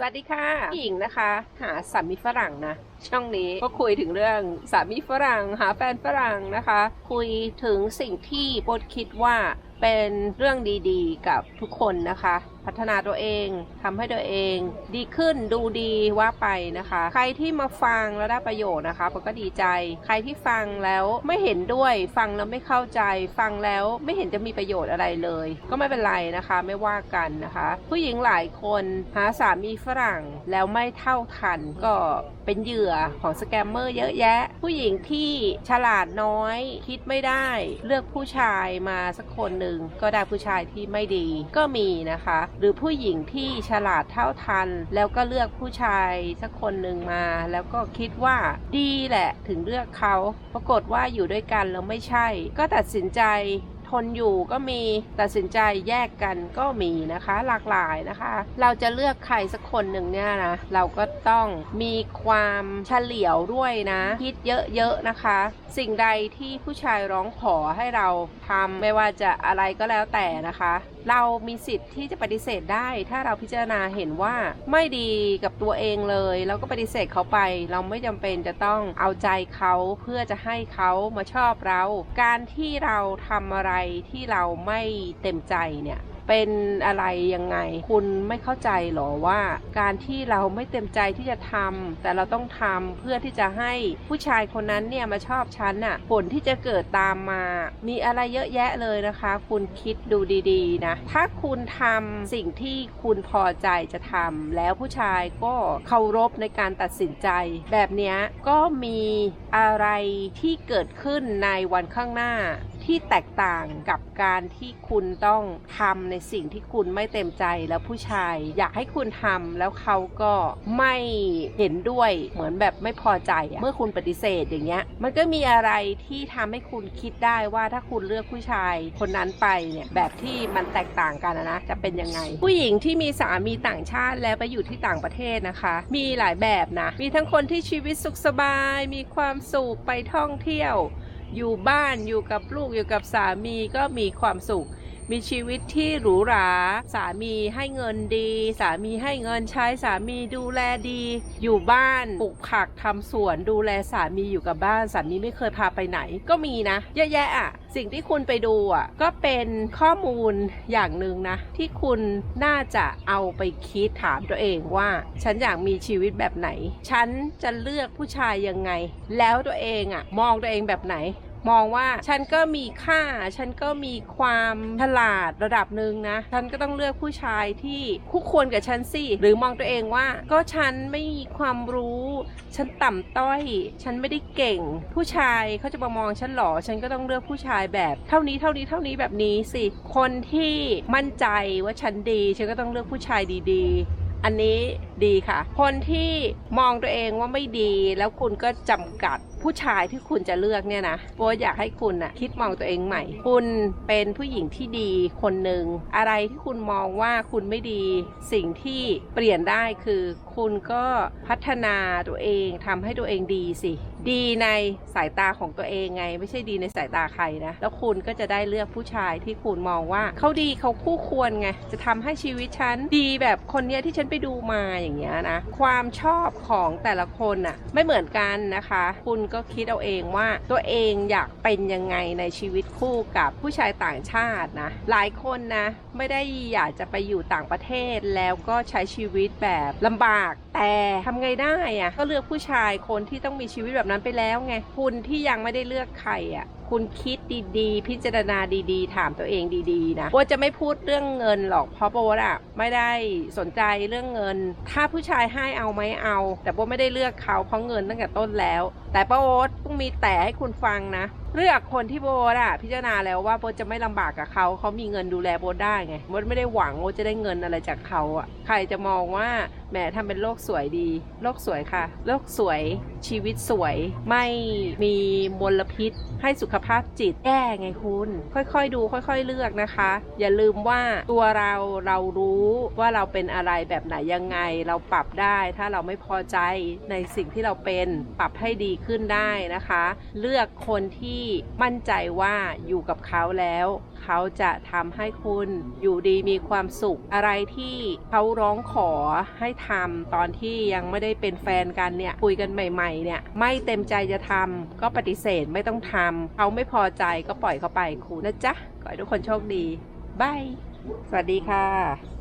สวัสดีค่ะผู้หญิงนะคะ หาสามีฝรั่งนะ ช่องนี้ก็คุยถึงเรื่องสามีฝรั่ง หาแฟนฝรั่งนะคะ คุยถึงสิ่งที่โบทคิดว่าเป็นเรื่องดีๆ กับทุกคนนะคะ พัฒนาตัวเองทำให้ตัวเอง ดีขึ้นดูดีว่าไปนะคะ ใครที่มาฟังแล้วได้ประโยชน์นะคะผมก็ดีใจ ใครที่ฟังแล้วไม่เห็นด้วย ฟังแล้วไม่เข้าใจ ฟังแล้วไม่เห็นจะมีประโยชน์อะไรเลย ก็ไม่เป็นไรนะคะ ไม่ว่ากันนะคะ ผู้หญิงหลายคนหาสามีฝรั่งแล้วไม่เท่าทันก็เป็นเหยื่อของสแกมเมอร์เยอะแยะ ผู้หญิงที่ฉลาดน้อย คิดไม่ได้ เลือกผู้ชายมาสักคนหนึ่งก็ได้ผู้ชายที่ไม่ดีก็มีนะคะหรือผู้หญิงที่ฉลาดเท่าทัน แล้วก็เลือกผู้ชายสักคนหนึ่งมา แล้วก็คิดว่าดีแหละถึงเลือกเขา ปรากฏว่าอยู่ด้วยกันแล้วไม่ใช่ ก็ตัดสินใจ ทนอยู่ก็มีตัดสินใจแยกกันก็มีนะคะหลากหลายนะคะ เราจะเลือกใครสักคนหนึ่งเนี่ยนะเราก็ต้องมีความเฉลียวด้วยนะ คิดเยอะๆนะคะ สิ่งใดที่ผู้ชายร้องขอให้เราทำไม่ว่าจะอะไรก็แล้วแต่นะคะ เรามีสิทธิ์ที่จะปฏิเสธได้ ถ้าเราพิจารณาเห็นว่าไม่ดีกับตัวเองเลยเราก็ปฏิเสธเขาไป เราไม่จำเป็นจะต้องเอาใจเขาเพื่อจะให้เขามาชอบเรา การที่เราทำอะไรที่เราไม่เต็มใจเนี่ยเป็นอะไรยังไง คุณไม่เข้าใจหรอว่า การที่เราไม่เต็มใจที่จะทำแต่เราต้องทำเพื่อที่จะให้ผู้ชายคนนั้นเนี่ยมาชอบฉันน่ะผลที่จะเกิดตามมา มีอะไรเยอะแยะเลยนะคะ คุณคิดดูดีๆนะถ้าคุณทำสิ่งที่คุณพอใจจะทำแล้วผู้ชายก็เคารพในการตัดสินใจ แบบนี้ก็มีอะไรที่เกิดขึ้นในวันข้างหน้า ที่แตกต่างกับการที่คุณต้องทำในสิ่งที่คุณไม่เต็มใจแล้วผู้ชาย อยากให้คุณทำแล้วเขาก็ไม่เห็นด้วยเหมือนแบบไม่พอใจอเมื่อคุณปฏิเสธอย่างเงี้ย มันก็มีอะไรที่ทำให้คุณคิดได้ว่าถ้าคุณเลือกผู้ชายคนนั้นไปเนี่ยแบบที่มันแตกต่างกันนะจะเป็นยังไง ผู้หญิงที่มีสามีต่างชาติแล้วไปอยู่ที่ต่างประเทศนะคะ มีหลายแบบนะ มีทั้งคนที่ชีวิตสุขสบาย มีความสุขไปท่องเที่ยว อยู่บ้านอยู่กับลูกอยู่กับสามีก็มีความสุข มีชีวิตที่หรูหรา สามีให้เงินดี สามีให้เงินใช้สามีดูแลดี อยู่บ้านปลูกผักทำสวนดูแลสามีอยู่กับบ้านสามีไม่เคยพาไปไหน ก็มีนะเยอะแยะอะสิ่งที่คุณไปดูอะก็เป็นข้อมูลอย่างหนึ่งนะ ที่คุณน่าจะเอาไปคิดถามตัวเองว่า ฉันอยากมีชีวิตแบบไหน ฉันจะเลือกผู้ชายยังไง แล้วตัวเองอะมองตัวเองแบบไหน มองว่าฉันก็มีค่า ฉันก็มีความฉลาดระดับหนึ่งนะ ฉันก็ต้องเลือกผู้ชายที่คู่ควรกับฉันสิ หรือมองตัวเองว่า ก็ฉันไม่มีความรู้ ฉันต่ำต้อย ฉันไม่ได้เก่ง ผู้ชายเขาจะมามองฉันหรอ ฉันก็ต้องเลือกผู้ชายแบบ เท่านี้เท่านี้เท่านี้แบบนี้สิ คนที่มั่นใจว่าฉันดี ฉันก็ต้องเลือกผู้ชายดีๆ อันนี้ดีค่ะ คนที่มองตัวเองว่าไม่ดีแล้วคุณก็จำกัดผู้ชายที่คุณจะเลือกเนี่ยนะโบอยากให้คุณน่ะคิดมองตัวเองใหม่ คุณเป็นผู้หญิงที่ดีคนหนึ่งอะไรที่คุณมองว่าคุณไม่ดี สิ่งที่เปลี่ยนได้คือ คุณก็พัฒนาตัวเองทำให้ตัวเองดีสิ ดีในสายตาของตัวเองไง ไม่ใช่ดีในสายตาใครนะ แล้วคุณก็จะได้เลือกผู้ชายที่คุณมองว่าเขาดีเขาคู่ควรไงจะทำให้ชีวิตฉันดีแบบคนเนี้ยที่ฉันไปดูมาอย่างเงี้ยนะความชอบของแต่ละคนน่ะไม่เหมือนกันนะคะ คุณก็คิดเอาเองว่าตัวเองอยากเป็นยังไงในชีวิตคู่กับผู้ชายต่างชาตินะ หลายคนนะไม่ได้อยากจะไปอยู่ต่างประเทศแล้วก็ใช้ชีวิตแบบลำบาก แต่ทำไงได้อะก็เลือกผู้ชายคนที่ต้องมีชีวิตแบบนั้นไปแล้วไง คุณที่ยังไม่ได้เลือกใครอะ คุณคิดดีๆ พิจารณาดีๆ ถามตัวเองดีๆ นะโบจะไม่พูดเรื่องเงินหรอกเพราะโบอะไม่ได้สนใจเรื่องเงิน ถ้าผู้ชายให้เอาไหมเอา แต่โบไม่ได้เลือกเขาเพราะเงินตั้งแต่ต้นแล้ว แต่ป้าโอ๊ตต้องมีแต่ให้คุณฟังนะเลือกคนที่โบอะพิจารณาแล้วว่าโบจะไม่ลำบากกับเขาเขามีเงินดูแลโบได้ไงโบไม่ได้หวังโบจะได้เงินอะไรจากเขาอะใครจะมองว่าแหมทำเป็นโลกสวยดี โลกสวยค่ะ โลกสวยชีวิตสวย ไม่มีมลพิษ ให้สุขภาพจิตแย่ไงคุณ ค่อยๆดูค่อยๆเลือกนะคะ อย่าลืมว่าตัวเราเรารู้ว่าเราเป็นอะไรแบบไหนยังไง เราปรับได้ ถ้าเราไม่พอใจในสิ่งที่เราเป็นปรับให้ดีขึ้นได้นะคะ เลือกคนที่มั่นใจว่าอยู่กับเขาแล้วเขาจะทำให้คุณอยู่ดีมีความสุขอะไรที่เขาร้องขอให้ทำตอนที่ยังไม่ได้เป็นแฟนกันเนี่ยคุยกันใหม่ ๆ เนี่ยไม่เต็มใจจะทำก็ปฏิเสธไม่ต้องทำเขาไม่พอใจก็ปล่อยเขาไปคุณนะจ๊ะขอให้ทุกคนโชคดีบายสวัสดีค่ะ